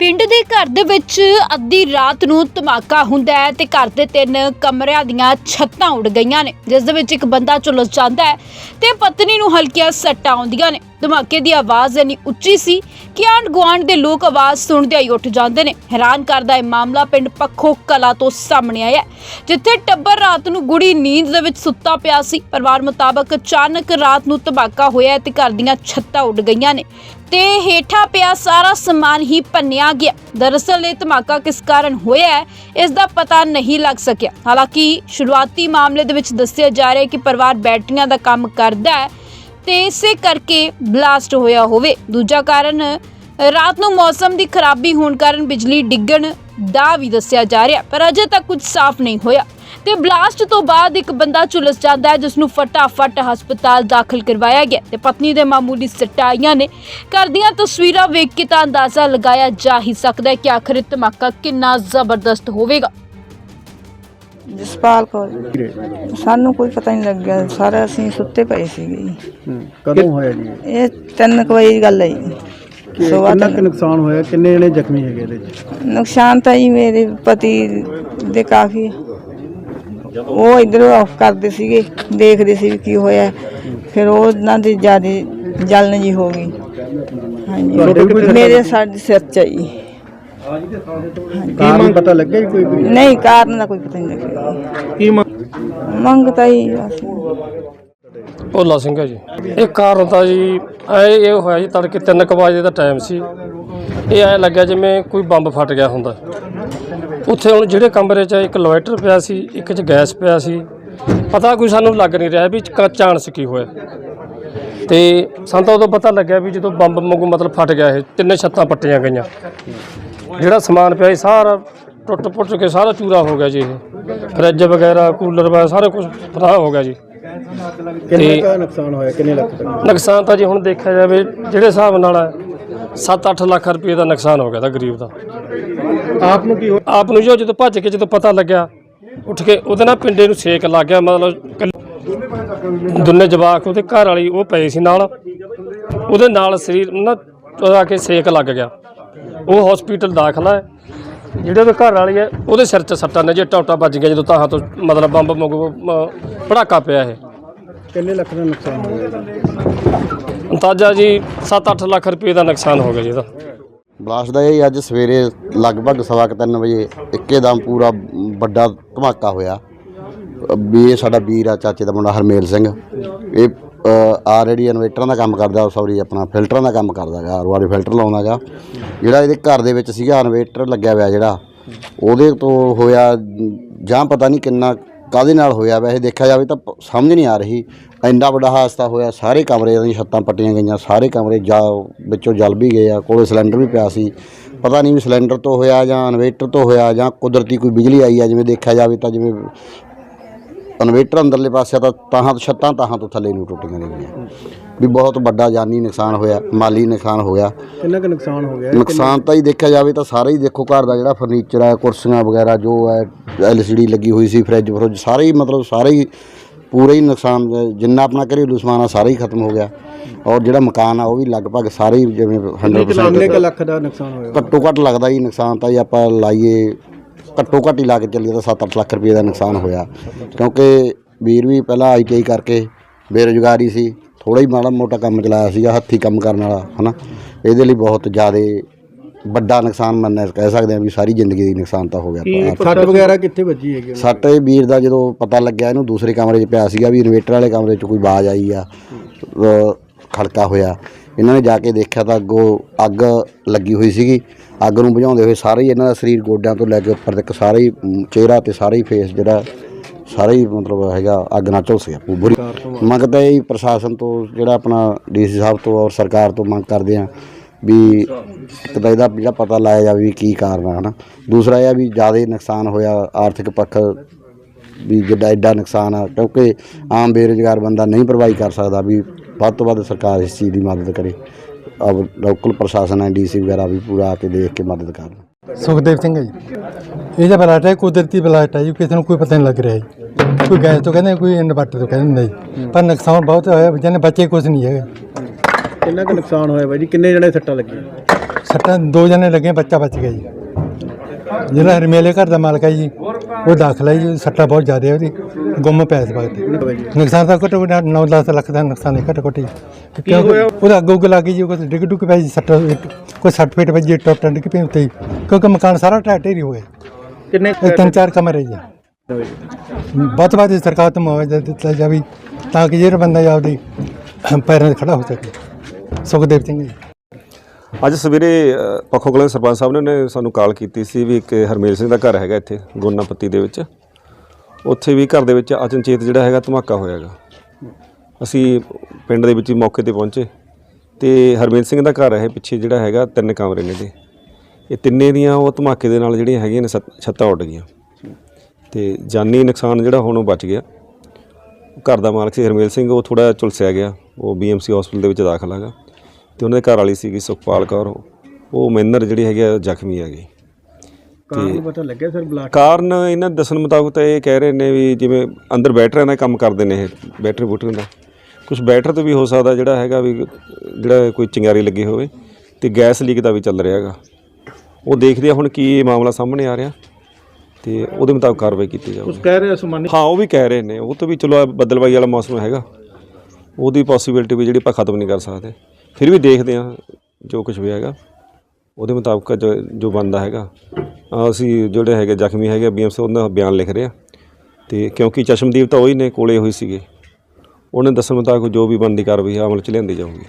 ਪਿੰਡ ਦੇ ਘਰ ਦੇ ਵਿੱਚ ਅੱਧੀ ਰਾਤ ਨੂੰ ਧਮਾਕਾ ਹੁੰਦਾ ਹੈ ਤੇ ਘਰ ਦੇ ਤਿੰਨ ਕਮਰਿਆਂ ਦੀਆਂ ਛੱਤਾਂ ਉੱਡ ਗਈਆਂ ਨੇ, ਜਿਸ ਦੇ ਵਿੱਚ ਇੱਕ ਬੰਦਾ ਝੁਲਸ ਜਾਂਦਾ ਹੈ ਤੇ ਪਤਨੀ ਨੂੰ ਹਲਕੀਆਂ ਸੱਟਾਂ ਆਉਂਦੀਆਂ ਨੇ। ਧਮਾਕੇ ਦੀ ਆਵਾਜ਼ ਇੰਨੀ ਉੱਚੀ ਸੀ ਕਿ ਆਂਢ ਗੁਆਂਢ ਦੇ ਲੋਕ ਆਵਾਜ਼ ਸੁਣਦਿਆਂ ਹੀ ਉੱਠ ਜਾਂਦੇ ਨੇ। ਹੈਰਾਨ ਕਰਦਾ ਇਹ ਮਾਮਲਾ ਪਿੰਡ ਪੱਖੋ ਕਲਾ ਤੋਂ ਸਾਹਮਣੇ ਆਇਆ ਜਿੱਥੇ ਟੱਬਰ ਰਾਤ ਨੂੰ ਗੁੜੀ ਨੀਂਦ ਦੇ ਵਿੱਚ ਸੁੱਤਾ ਪਿਆ ਸੀ। ਪਰਿਵਾਰ ਮੁਤਾਬਕ ਅਚਾਨਕ ਰਾਤ ਨੂੰ ਧਮਾਕਾ ਹੋਇਆ ਤੇ ਘਰ ਦੀਆਂ ਛੱਤਾਂ ਉੱਡ ਗਈਆਂ ਨੇ ਤੇ ਹੇਠਾਂ ਪਿਆ ਸਾਰਾ ਸਮਾਨ ਹੀ ਭੰਨਿਆ ਗਿਆ। ਦਰਅਸਲ ਇਹ ਧਮਾਕਾ ਕਿਸ ਕਾਰਨ ਹੋਇਆ ਹੈ, ਇਸ ਦਾ ਪਤਾ ਨਹੀਂ ਲੱਗ ਸਕਿਆ। ਹਾਲਾਂਕਿ ਸ਼ੁਰੂਆਤੀ ਮਾਮਲੇ ਦੇ ਵਿੱਚ ਦੱਸਿਆ ਜਾ ਰਿਹਾ ਹੈ ਕਿ ਪਰਿਵਾਰ ਬੈਟਰੀਆਂ ਦਾ ਕੰਮ ਕਰਦਾ ਹੈ ਤੇ ਇਸੇ ਕਰਕੇ ਬਲਾਸਟ ਹੋਇਆ ਹੋਵੇ। ਦੂਜਾ ਕਾਰਨ, ਰਾਤ ਨੂੰ ਮੌਸਮ ਦੀ ਖਰਾਬੀ ਹੋਣ ਕਾਰਨ ਬਿਜਲੀ ਡਿੱਗਣ ਦਾ ਵੀ ਦੱਸਿਆ ਜਾ ਰਿਹਾ, ਪਰ ਅਜੇ ਤੱਕ ਕੁਝ ਸਾਫ਼ ਨਹੀਂ ਹੋਇਆ। ਤੇ ਬਲਾਸਟ ਤੋਂ ਬਾਅਦ ਇੱਕ ਬੰਦਾ ਝੁਲਸ ਜਾਂਦਾ ਹੈ ਜਿਸ ਨੂੰ ਫਟਾਫਟ ਹਸਪਤਾਲ ਦਾਖਲ ਕਰਵਾਇਆ ਗਿਆ। ਤੇ ਪਤਨੀ ਦੇ ਮਾਮੂਲੀ ਸੱਟਾਂ ਨੇ ਘਰ ਦੀਆਂ ਤਸਵੀਰਾਂ ਵੇਖ ਕੇ ਤਾਂ ਅੰਦਾਜ਼ਾ ਲਗਾਇਆ ਜਾ ਹੀ ਸਕਦਾ ਹੈ ਕਿ ਆਖਰ ਧਮਾਕਾ ਕਿੰਨਾ ਜ਼ਬਰਦਸਤ ਹੋਵੇਗਾ। ਜਸਪਾਲ ਕੌਰ। ਸਾਨੂੰ ਕੋਈ ਪਤਾ ਨਹੀਂ ਲੱਗਿਆ। ਸਾਰਾ ਅਸੀਂ ਸੁੱਤੇ ਪਏ ਸੀਗੇ ਜੀ। ਕਦੋਂ ਹੋਇਆ ਜੀ? ਇਹ? ਇਹ ਤਿੰਨ ਕੁ ਵਜੇ ਦੀ ਗੱਲ ਹੈ ਜੀ। ਕਿ ਕਿੰਨਾ ਤਿੰਨ- ਨੁਕਸਾਨ ਹੋਇਆ? ਕਿੰਨੇ ਜਣੇ ਜ਼ਖਮੀ ਹੈਗੇ ਇਹਦੇ ਚ ਨੁਕਸਾਨ ਤਾਂ ਜੀ ਮੇਰੇ ਪਤੀ ਦੇ ਕਾਫੀ। ਹੈ। ਉਹ ਇਧਰ ਆਫ ਕਰਦੇ ਸੀਗੇ ਦੇਖਦੇ ਸੀ ਵੀ ਕੀ ਹੋਇਆ। ਫਿਰ ਉਹ ਉਹਨਾਂ ਦੀ ਜ਼ਿਆਦਾ ਜਲਨ ਜੀ ਹੋ ਗਈ। ਤੁਹਾਡੇ ਵੀ ਕੋਈ ਹਾਂਜੀ ਮੇਰੇ ਸਾਡੇ ਸਿਰ ਚ ਕਾਰਨ ਪਤਾ ਲੱਗਿਆ ਜੀ ਕੋਈ ਕੋਈ? ਨਹੀਂ ਕਾਰਨ ਦਾ ਕੋਈ ਪਤਾ ਨਹੀਂ ਲੱਗਿਆ ਕੀ ਮੰਗ? ਮੰਗ ਤਾਂ ਹੀ ਬਸ ਭੋਲਾ ਸਿੰਘ ਹੈ ਜੀ। ਇਹ ਕਾਰਨ ਤਾਂ ਜੀ ਐ ਇਹ ਹੋਇਆ ਜੀ ਤੜਕੇ 3 ਵਜੇ ਦਾ ਟਾਈਮ ਸੀ। ਇਹ ਐ ਲੱਗਿਆ ਜਿਵੇਂ ਕੋਈ ਬੰਬ ਫਟ ਗਿਆ ਹੁੰਦਾ। ਉੱਥੇ ਹੁਣ ਜਿਹੜੇ ਕਮਰੇ 'ਚ ਇੱਕ ਇਨਵਰਟਰ ਪਿਆ ਸੀ ਇੱਕ 'ਚ ਗੈਸ ਪਿਆ ਸੀ ਪਤਾ ਕੋਈ ਸਾਨੂੰ ਲੱਗ ਨਹੀਂ ਰਿਹਾ ਵੀ ਕ- ਚਾਂਸ ਕੀ ਹੋਇਆ। ਤੇ ਸਾਨੂੰ ਤਾਂ ਉਦੋਂ ਪਤਾ ਲੱਗਿਆ ਵੀ ਜਦੋਂ ਬੰਬ ਵਾਂਗੂ ਮਤਲਬ ਫਟ ਗਿਆ ਇਹ ਤਿੰਨੇ ਛੱਤਾਂ ਪੱਟੀਆਂ ਗਈਆਂ। ਜਿਹੜਾ ਸਮਾਨ ਪਿਆ ਸੀ ਸਾਰਾ ਟੁੱਟ ਪੁੱਟ ਕੇ ਸਾਰਾ ਚੂਰਾ ਹੋ ਗਿਆ ਜੀ ਇਹ। ਫਰਿੱਜ ਵਗੈਰਾ ਕੂਲਰ ਵਗੈਰਾ ਸਾਰਾ ਕੁਝ ਫਰਾਹ ਹੋ ਗਿਆ ਜੀ। ਕਿੰਨੇ ਦਾ ਨੁਕਸਾਨ ਹੋਇਆ ਕਿੰਨੇ ਲੱਖ ਦਾ ਨੁਕਸਾਨ ਤਾਂ ਜੀ ਹੁਣ ਦੇਖਿਆ ਜਾਵੇ ਜਿਹੜੇ ਹਿਸਾਬ ਨਾਲ 7-8 ਲੱਖ ਰੁਪਏ ਦਾ ਨੁਕਸਾਨ ਹੋ ਗਿਆ ਤਾਂ ਗਰੀਬ ਦਾ। ਆਪ ਨੂੰ ਕੀ ਹੋ ਆਪ ਨੂੰ ਜੋ ਜਦੋਂ ਭੱਜ ਕੇ ਜਦੋਂ ਪਤਾ ਲੱਗਿਆ ਉੱਠ ਕੇ ਉਹਦੇ ਨਾਲ ਪਿੰਡੇ ਨੂੰ ਸੇਕ ਲੱਗ ਗਿਆ ਮਤਲਬ ਦੁੰਨੇ ਜਵਾਕ ਉਹਦੇ ਘਰ ਵਾਲੀ ਉਹ ਪਏ ਸੀ ਨਾਲ। ਉਹਦੇ ਨਾਲ ਸਰੀਰ ਨਾ ਆ ਕੇ ਸੇਕ ਲੱਗ ਗਿਆ। ਉਹ ਹਸਪੀਟਲ ਦਾਖਲਾ ਹੈ। ਜਿਹੜੇ ਉਹਦੇ ਘਰ ਵਾਲੀ ਹੈ ਉਹਦੇ ਸਿਰ 'ਚ ਸੱਟਾਂ ਨੇ ਜੇ ਟੌਟਾ ਵੱਜ ਗਿਆ ਜਦੋਂ ਤਾਹਾਂ ਤੋਂ ਮਤਲਬ ਬੰਬ ਵਾਂਗੂ ਪੜਾਕਾ ਪਿਆ ਇਹ। ਕਿੰਨੇ ਲੱਖ ਦਾ ਨੁਕਸਾਨ ਹੋਇਆ? ਇਹਦਾ? ਅੰਦਾਜ਼ਾ ਜੀ 7-8 ਲੱਖ ਰੁਪਏ ਦਾ ਨੁਕਸਾਨ ਹੋ ਗਿਆ ਜੀ ਇਹਦਾ। ਬਲਾਸਟ ਦਾ ਇਹ ਅੱਜ ਸਵੇਰੇ ਲਗਭਗ ਸਵਾ ਕੁ ਤਿੰਨ ਵਜੇ ਇੱਕੇਦਮ ਪੂਰਾ ਵੱਡਾ ਧਮਾਕਾ ਹੋਇਆ। ਵੀ ਇਹ ਸਾਡਾ ਵੀਰ ਆ ਚਾਚੇ ਦਾ ਮੁੰਡਾ ਹਰਮੇਲ ਸਿੰਘ। ਇਹ ਆਲਰੇਡੀ ਇਨਵੇਟਰਾਂ ਦਾ ਕੰਮ ਕਰਦਾ ਸੌਰੀ ਆਪਣਾ ਫਿਲਟਰਾਂ ਦਾ ਕੰਮ ਕਰਦਾ ਗਾ ਆਰਵਾਰੇ ਫਿਲਟਰ ਲਾਉਂਦਾਗਾ ਜਿਹੜਾ ਇਹਦੇ ਘਰ ਦੇ ਵਿੱਚ ਸੀਗਾ, ਇਨਵੇਟਰ ਲੱਗਿਆ ਹੋਇਆ ਜਿਹੜਾ, ਉਹਦੇ ਤੋਂ ਹੋਇਆ, ਜਾਂ ਪਤਾ ਨਹੀਂ ਕਿੰਨਾ ਕਾਦੇ ਨਾਲ ਹੋਇਆ ਵੈਸੇ ਦੇਖਿਆ ਜਾਵੇ ਤਾਂ ਸਮਝ ਨਹੀਂ ਆ ਰਹੀ। ਇੰਨਾ ਵੱਡਾ ਹਾਦਸਾ ਹੋਇਆ, ਸਾਰੇ ਕਮਰੇ ਦੀਆਂ ਛੱਤਾਂ ਪੱਟੀਆਂ ਗਈਆਂ, ਸਾਰੇ ਕਮਰੇ ਜਾ, ਵਿੱਚੋਂ ਜਲ ਵੀ ਗਏ ਆ, ਕੋਲੇ ਸਿਲੰਡਰ ਵੀ ਪਿਆ ਸੀ। ਪਤਾ ਨਹੀਂ ਵੀ ਸਿਲੰਡਰ ਤੋਂ ਹੋਇਆ ਜਾਂ ਇਨਵੇਟਰ ਤੋਂ ਹੋਇਆ ਜਾਂ ਕੁਦਰਤੀ ਕੋਈ ਬਿਜਲੀ ਆਈ ਆ, ਜਿਵੇਂ ਦੇਖਿਆ ਜਾਵੇ ਤਾਂ ਜਿਵੇਂ ਇਨਵੇਟਰ ਅੰਦਰਲੇ ਪਾਸੇ ਤਾਂ ਤਾਹਾਂ ਤੋਂ ਛੱਤਾਂ ਤਾਹਾਂ ਤੋਂ ਥੱਲੇ ਨੂੰ ਟੁੱਟੀਆਂ ਨੇ ਗਈਆਂ। ਵੀ ਬਹੁਤ ਵੱਡਾ ਜਾਨੀ ਨੁਕਸਾਨ ਹੋਇਆ ਮਾਲੀ ਨੁਕਸਾਨ ਹੋਇਆ ਕਿੰਨਾ ਕੁ ਨੁਕਸਾਨ ਹੋ ਗਿਆ? ਨੁਕਸਾਨ ਤਾਂ ਹੀ ਦੇਖਿਆ ਜਾਵੇ ਤਾਂ ਸਾਰਾ ਹੀ ਦੇਖੋ ਘਰ ਦਾ ਜਿਹੜਾ ਫਰਨੀਚਰ ਹੈ ਕੁਰਸੀਆਂ ਵਗੈਰਾ ਜੋ ਹੈ ਐਲਸੀਡੀ ਲੱਗੀ ਹੋਈ ਸੀ ਫ੍ਰਿਜ ਫਰੁੱਜ ਸਾਰੇ ਹੀ ਮਤਲਬ ਸਾਰੇ ਹੀ ਪੂਰੇ ਹੀ ਨੁਕਸਾਨ ਜਿੰਨਾ ਆਪਣਾ ਘਰੇਲੂ ਸਮਾਨ ਆ ਸਾਰਾ ਹੀ ਖਤਮ ਹੋ ਗਿਆ। ਔਰ ਜਿਹੜਾ ਮਕਾਨ ਆ ਉਹ ਵੀ ਲਗਭਗ ਸਾਰੇ ਹੀ ਜਿਵੇਂ 100% ਕਿੰਨੇ ਕੁ ਲੱਖ ਦਾ ਨੁਕਸਾਨ ਹੋਇਆ? ਘੱਟੋ ਘੱਟ ਲੱਗਦਾ ਹੀ ਨੁਕਸਾਨ ਤਾਂ ਜੀ ਆਪਾਂ ਲਾਈਏ ਘੱਟੋ ਘੱਟ ਹੀ ਲਾ ਕੇ ਚੱਲੀਏ ਤਾਂ 7-8 ਲੱਖ ਰੁਪਏ ਦਾ ਨੁਕਸਾਨ ਹੋਇਆ। ਕਿਉਂਕਿ ਵੀਰ ਵੀ ਪਹਿਲਾਂ ਆਈਟੀਆਈ ਕਰਕੇ ਬੇਰੁਜ਼ਗਾਰੀ ਸੀ ਥੋੜਾ ਹੀ ਮਾੜਾ ਮੋਟਾ ਕੰਮ ਚਲਾਇਆ ਸੀਗਾ ਹੱਥੀ ਕੰਮ ਕਰਨ ਵਾਲਾ ਹਨਾ? ਇਹਦੇ ਲਈ ਬਹੁਤ ਜ਼ਿਆਦਾ ਵੱਡਾ ਨੁਕਸਾਨ ਮੰਨਿਆ ਕਹਿ ਸਕਦੇ ਹਾਂ ਵੀ ਸਾਰੀ ਜ਼ਿੰਦਗੀ ਦੀ ਨੁਕਸਾਨ ਤਾਂ ਹੋ ਗਿਆ। ਸੱਟ ਵਗੈਰਾ ਕਿੱਥੇ ਵੱਜੀ ਹੈਗੀ? ਸੱਟ ਇਹ ਵੀਰ ਦਾ ਜਦੋਂ ਪਤਾ ਲੱਗਿਆ ਇਹਨੂੰ ਦੂਸਰੇ ਕਮਰੇ 'ਚ ਪਿਆ ਸੀਗਾ ਵੀ ਇਨਵੇਟਰ ਵਾਲੇ ਕਮਰੇ 'ਚ ਕੋਈ ਆਵਾਜ਼ ਆਈ ਆ ਖੜਕਾ ਹੋਇਆ। ਇਹਨਾਂ ਨੇ ਜਾ ਕੇ ਦੇਖਿਆ ਤਾਂ ਅੱਗੋਂ ਅੱਗ ਲੱਗੀ ਹੋਈ ਸੀਗੀ। ਅੱਗ ਨੂੰ ਬੁਝਾਉਂਦੇ ਹੋਏ ਸਾਰੇ ਹੀ ਇਹਨਾਂ ਦਾ ਸਰੀਰ ਗੋਡਿਆਂ ਤੋਂ ਲੈ ਕੇ ਉੱਪਰ ਤੱਕ ਸਾਰੇ ਹੀ ਚਿਹਰਾ ਤੇ ਸਾਰੇ ਹੀ ਫੇਸ ਜਿਹੜਾ ਸਾਰਾ ਹੀ ਮਤਲਬ ਹੈਗਾ ਅੱਗ ਨਾਲ ਝੁਲਸ ਗਿਆ ਪੂਰੀ। ਮੰਗ ਤਾਂ ਇਹ ਹੀ ਪ੍ਰਸ਼ਾਸਨ ਤੋਂ ਜਿਹੜਾ ਆਪਣਾ ਡੀਸੀ ਸਾਹਿਬ ਤੋਂ ਔਰ ਸਰਕਾਰ ਤੋਂ ਮੰਗ ਕਰਦੇ ਆ ਵੀ ਇੱਕ ਤਾਂ ਇਹਦਾ ਜਿਹੜਾ ਪਤਾ ਲਾਇਆ ਜਾਵੇ ਵੀ ਕੀ ਕਾਰਨ ਆ ਹਨਾ। ਦੂਸਰਾ ਇਹ ਆ ਵੀ ਜ਼ਿਆਦਾ ਨੁਕਸਾਨ ਹੋਇਆ ਆਰਥਿਕ ਪੱਖ ਵੀ ਜਿੱਡਾ ਐਡਾ ਨੁਕਸਾਨ ਆ ਕਿਉਂਕਿ ਆਮ ਬੇਰੁਜ਼ਗਾਰ ਬੰਦਾ ਨਹੀਂ ਭਰਵਾਈ ਕਰ ਸਕਦਾ ਵੀ ਵੱਧ ਤੋਂ ਵੱਧ ਸਰਕਾਰ ਇਸ ਚੀਜ਼ ਦੀ ਮਦਦ ਕਰੇ। ਲੋਕਲ ਪ੍ਰਸ਼ਾਸਨ ਹੈ ਡੀਸੀ ਵਗੈਰਾ ਵੀ ਪੂਰਾ ਆ ਕੇ ਦੇਖ ਕੇ ਮਦਦ ਕਰਨ ਸੁਖਦੇਵ ਸਿੰਘ ਹੈ ਜੀ ਇਹ ਜਿਹੜਾ ਬਲਾਟ ਹੈ ਕੁਦਰਤੀ ਬਲਾਟ ਹੈ ਜੀ ਕਿਸੇ ਨੂੰ ਕੋਈ ਪਤਾ ਨਹੀਂ ਲੱਗ ਰਿਹਾ ਜੀ ਕੋਈ ਗੈਸ ਤੋਂ ਕਹਿੰਦੇ ਕੋਈ ਇਨਵਰਟਰ ਤੋਂ ਕਹਿੰਦੇ ਨਹੀਂ ਪਰ ਨੁਕਸਾਨ ਬਹੁਤ ਹੋਇਆ ਜਿਹਨੇ ਬੱਚੇ ਕੁਝ ਨਹੀਂ ਹੈਗੇ ਕਿੰਨਾ ਕੁ ਨੁਕਸਾਨ ਹੋਇਆ ਬਾਈ ਜੀ? ਕਿੰਨੇ ਜਣੇ ਸੱਟਾਂ ਲੱਗੀਆਂ? ਸੱਟਾਂ ਦੋ ਜਣੇ ਲੱਗੇ ਬੱਚਾ ਬਚ ਗਿਆ ਜੀ। ਜਿਹੜਾ ਹਰਮੇਲੇ ਘਰ ਦਾ ਮਾਲਕ ਹੈ ਜੀ ਉਹ ਦਾਖਲਾ ਜੀ ਸੱਟਾਂ ਬਹੁਤ ਜ਼ਿਆਦਾ ਹੈ ਉਹਦੀ। ਗੁੰਮ ਪੈ ਇਸ ਵਕਤ ਨੁਕਸਾਨ ਤਾਂ ਘੱਟੋ ਘੱਟ 9-10 ਲੱਖ ਦਾ ਨੁਕਸਾਨ ਹੈ ਘੱਟੋ ਘੱਟ ਜੀ ਕਿਉਂਕਿ ਉਹਦਾ ਅੱਗੋਂ ਅੱਗ ਲੱਗ ਗਈ ਜੀ ਉਹ ਡਿੱਗ ਡੁੱਗ ਪੈ ਜੀ ਸੱਟ ਕੋਈ 60 ਫੀਟ ਵੱਜੀ ਟੁੱਟ ਟੰਡ ਕੇ ਪਈ ਉੱਤੇ ਹੀ। ਕਿਉਂਕਿ ਮਕਾਨ ਸਾਰਾ ਢਹਿ ਢੇਰੀ ਹੋ ਗਿਆ। ਕਿੰਨੇ ਤਿੰਨ ਚਾਰ ਕਮਰੇ ਜੀ ਵੱਧ ਤੋਂ ਵੱਧ ਸਰਕਾਰ ਤੋਂ ਮੁਆਵਜ਼ਾ ਦਿੱਤਾ ਜਾਵੇ ਤਾਂ ਕਿ ਜਿਹੜਾ ਬੰਦਾ ਆਪਦੀ ਪੈਰਾਂ 'ਤੇ ਖੜਾ ਹੋ ਸਕੇ। ਸੁਖਦੇਵ ਸਿੰਘ ਜੀ। ਅੱਜ ਸਵੇਰੇ ਅ, ਪੱਖੋ ਕਲਾਂ ਦੇ ਸਰਪੰਚ ਸਾਹਿਬ ਨੇ ਨੇ ਸਾਨੂੰ ਕਾਲ ਕੀਤੀ ਸੀ ਵੀ ਇੱਕ ਹਰਮੇਲ ਸਿੰਘ ਦਾ ਘਰ ਹੈਗਾ ਇੱਥੇ ਗੋਨਾਪੱਤੀ ਦੇ ਵਿੱਚ। ਉੱਥੇ ਵੀ ਘਰ ਦੇ ਵਿੱਚ ਅਚਨਚੇਤ ਜਿਹੜਾ ਹੈਗਾ ਧਮਾਕਾ ਹੋਇਆਗਾ ਅਸੀਂ ਪਿੰਡ ਦੇ ਵਿੱਚ ਹੀ ਮੌਕੇ ਤੇ ਪਹੁੰਚੇ ਤੇ ਹਰਮੇਲ ਸਿੰਘ ਦਾ ਘਰ ਹੈ ਪਿੱਛੇ ਜਿਹੜਾ ਹੈਗਾ ਤਿੰਨ ਕਮਰੇ ਨੇ ਦੇ ਇਹ ਤਿੰਨੇ ਦੀਆਂ ਉਹ ਧਮਾਕੇ ਦੇ ਨਾਲ ਜਿਹੜੀਆਂ ਹੈਗੀਆਂ ਨੇ ਸੱਤ- ਛੱਤਾਂ ਉੱਡ ਗਈਆਂ। ਤੇ ਜਾਨੀ ਨੁਕਸਾਨ ਜਿਹੜਾ ਹੁਣ ਉਹ ਬਚ ਗਿਆ। ਘਰ ਦਾ ਮਾਲਕ ਸੀ ਹਰਮੇਲ ਸਿੰਘ, ਉਹ ਥੋੜਾ ਝੁਲਸਿਆ ਗਿਆ। ਉਹ ਬੀਐਮਸੀ ਹਸਪੀਟਲ ਦੇ ਵਿੱਚ ਦਾਖਲ ਹੈਗਾ। ਤੇ ਉਹਨਾਂ ਦੇ ਘਰ ਵਾਲੀ ਸੀਗੀ ਸੁਖਪਾਲ ਕੌਰ। ਉਹ ਮੈਨਰ ਜਿਹੜੀ ਹੈਗੀ ਆ ਜ਼ਖਮੀ ਹੈਗੀ ਕਾਰਨ ਪਤਾ ਲੱਗਿਆ ਸਰ ਬਲਾਕ ਕਾਰਨ ਇਹਨਾਂ ਦੱਸਣ ਮੁਤਾਬਕ ਤਾਂ ਇਹ ਕਹਿ ਰਹੇ ਨੇ ਵੀ ਜਿਵੇਂ ਅੰਦਰ ਬੈਟਰੀਆਂ ਦਾ ਕੰਮ ਕਰਦੇ ਨੇ ਇਹ ਬੈਟਰੀ ਬੂਟਰੀਆਂ ਦਾ। ਕੁਝ ਬੈਟਰ ਤੋਂ ਵੀ ਹੋ ਸਕਦਾ ਜਿਹੜਾ ਹੈਗਾ ਵੀ ਜਿਹੜਾ ਕੋਈ ਚਿੰਗਾਰੀ ਲੱਗੀ ਹੋਵੇ ਤੇ ਗੈਸ ਲੀਕ ਦਾ ਵੀ ਚੱਲ ਰਿਹਾ ਹੈਗਾ। ਉਹ ਦੇਖਦੇ ਆ ਹੁਣ ਕੀ ਇਹ ਮਾਮਲਾ ਸਾਹਮਣੇ ਆ ਰਿਹਾ ਤੇ ਉਹਦੇ ਮੁਤਾਬਕ ਕਾਰਵਾਈ ਕੀਤੀ ਜਾਊਗੀ। ਕਹਿ ਰਹੇ ਅਸਮਾਨੀ ਹਾਂ ਉਹ ਵੀ ਕਹਿ ਰਹੇ ਨੇ। ਉਹ ਤਾਂ ਵੀ ਚਲੋ ਇਹ ਬੱਦਲਬਾਈ ਵਾਲਾ ਮੌਸਮ ਹੈਗਾ। ਉਹਦੀ ਪੋਸੀਬਿਲਿਟੀ ਵੀ ਜਿਹੜੀ ਆਪਾਂ ਖਤਮ ਨਹੀਂ ਕਰ ਸਕਦੇ। ਫਿਰ ਵੀ ਦੇਖਦੇ ਹਾਂ ਜੋ ਕੁਝ ਵੀ ਹੈਗਾ। ਉਹਦੇ ਮੁਤਾਬਕ ਜੋ ਜੋ ਬਣਦਾ ਹੈਗਾ। ਅਹ ਅਸੀਂ ਜਿਹੜੇ ਹੈਗੇ ਜ਼ਖਮੀ ਹੈਗੇ ਬੀਐਮਸ ਉਹਨਾਂ ਦਾ ਬਿਆਨ ਲਿਖ ਰਹੇ ਆ। ਤੇ ਕਿਉਂਕਿ ਚਸ਼ਮਦੀਪ ਤਾਂ ਉਹੀ ਨੇ, ਕੋਲੇ ਹੋਈ ਸੀਗੇ। ਉਹਨੇ ਦੱਸਣ ਮੁਤਾਬਕ ਜੋ ਵੀ ਬਣਦੀ ਕਾਰਵਾਈ ਆ ਅਮਲ ਚ ਲਿਆਂਦੀ ਜਾਊਗੀ।